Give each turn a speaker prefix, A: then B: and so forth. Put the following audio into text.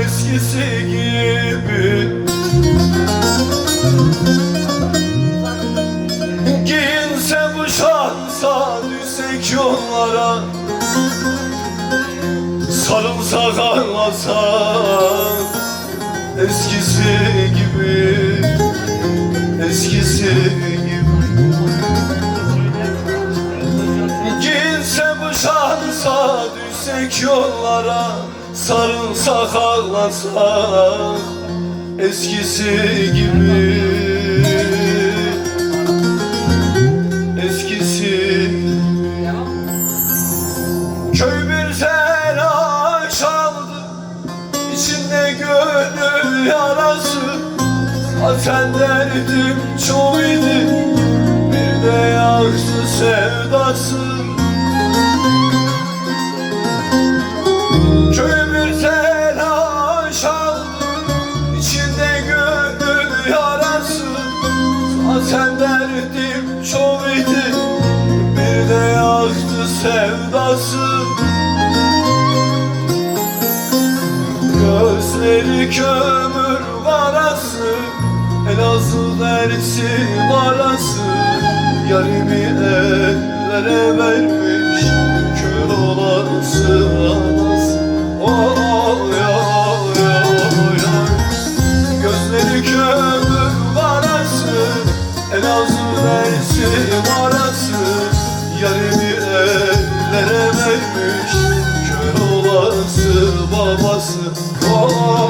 A: eskisi gibi. Giyinse bu şansa düşsek yollara. Sarılsak ağlasak Eskisi gibi. Eskisi gibi. Giyinse bu şansa düşsek yollara Sarılsak ağlasak Eskisi gibi. Eskisi Köy bir telaş aldı İçinde gönül yarası. Zaten derdim çok idi Bir de yaktı sevdası Derdim çok idi Bir de yaktı sevdası. Gözleri kömür varası Elazığ dersi varası. Yarimi ellere vermiş Mersin arası Yarimi ellere vermiş. Kör olası babası Oh